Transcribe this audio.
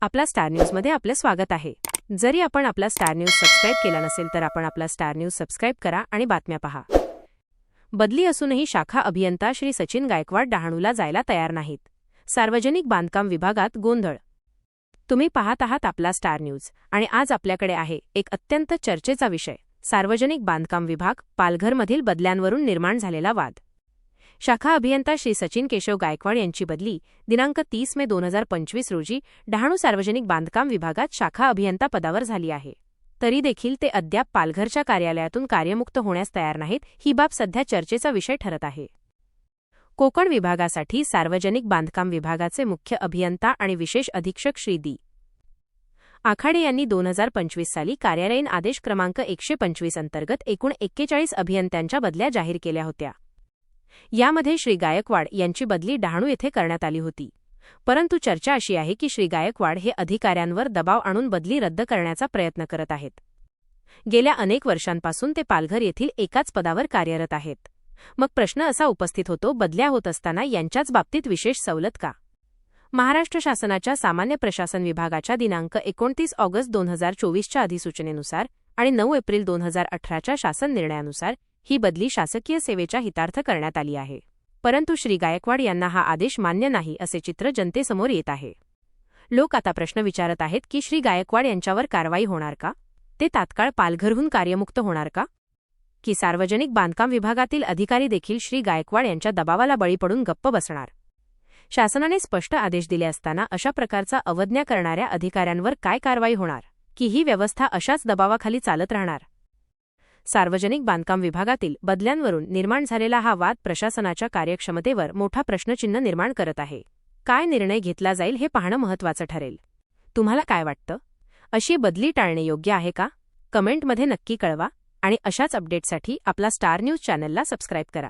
आपला स्टार न्यूजमध्ये आपलं स्वागत आहे. जरी आपण आपला स्टार न्यूज सबस्क्राईब केला नसेल तर आपण आपला स्टार न्यूज सबस्क्राईब करा आणि बातम्या पहा. बदली असूनही शाखा अभियंता श्री सचिन गायकवाड डहाणूला जायला तयार नाहीत. सार्वजनिक बांधकाम विभागात गोंधळ. तुम्ही पाहत आहात आपला स्टार न्यूज आणि आज आपल्याकडे आहे एक अत्यंत चर्चेचा विषय. सार्वजनिक बांधकाम विभाग पालघरमधील बदल्यांवरून निर्माण झालेला वाद. शाखा अभियंता श्री सचिन केशव गायकवाड यांची बदली दिनांक तीस मे दोन हजार पंचवीस रोजी डहाणू सार्वजनिक बांधकाम विभागात शाखा अभियंता पदावर झाली आहे. तरी देखील ते अद्याप पालघरच्या कार्यालयातून कार्यमुक्त होण्यास तयार नाहीत ही बाब सध्या चर्चेचा विषय ठरत आहे. कोकण विभागासाठी सार्वजनिक बांधकाम विभागाचे मुख्य अभियंता आणि विशेष अधीक्षक श्री दी आखाडे यांनी दोन हजार पंचवीस साली कार्यालयीन आदेश क्रमांक एकशे पंचवीस अंतर्गत एकूण एक्केचाळीस अभियंत्यांच्या बदल्या जाहीर केल्या होत्या. यामध्ये श्री गायकवाड यांची बदली डहाणू येथे करण्यात आली होती. परंतु चर्चा अशी आहे की श्री गायकवाड हे अधिकाऱ्यांवर दबाव आणून बदली रद्द करण्याचा प्रयत्न करत आहेत. गेल्या अनेक वर्षांपासून ते पालघर येथील एकाच पदावर कार्यरत आहेत. मग प्रश्न असा उपस्थित होतो बदल्या होत असताना यांच्याच बाबतीत विशेष सवलत का? महाराष्ट्र शासनाच्या सामान्य प्रशासन विभागाच्या दिनांक एकोणतीस ऑगस्ट दोन हजार चोवीसच्या अधिसूचनेनुसार आणि नऊ एप्रिल दोन हजार अठराच्या शासन निर्णयानुसार ही बदली शासकीय सेवेच्या हितार्थ करण्यात आली आहे. परंतु श्री गायकवाड यांना हा आदेश मान्य नाही असे चित्र जनतेसमोर येत आहे. लोक आता प्रश्न विचारत आहेत की श्री गायकवाड यांच्यावर कारवाई होणार का? ते तात्काळ पालघरहून कार्यमुक्त होणार का? की सार्वजनिक बांधकाम विभागातील अधिकारी देखील श्री गायकवाड यांच्या दबावाला बळी पडून गप्प बसणार? शासनाने स्पष्ट आदेश दिले असताना अशा प्रकारचा अवज्ञा करणाऱ्या अधिकाऱ्यांवर काय कारवाई होणार? की ही व्यवस्था अशाच दबावाखाली चालत राहणार? सार्वजनिक बांधकाम विभागातील बदल्यांवरून निर्माण झालेला हा वाद प्रशासनाच्या कार्यक्षमतेवर मोठा प्रश्नचिन्ह निर्माण करत आहे. काय निर्णय घेतला जाईल हे पाहणं महत्त्वाचं ठरेल. तुम्हाला काय वाटतं? अशी बदली टाळणे योग्य आहे का? कमेंटमध्ये नक्की कळवा आणि अशाच अपडेटसाठी आपला स्टार न्यूज चॅनलला सबस्क्राईब करा.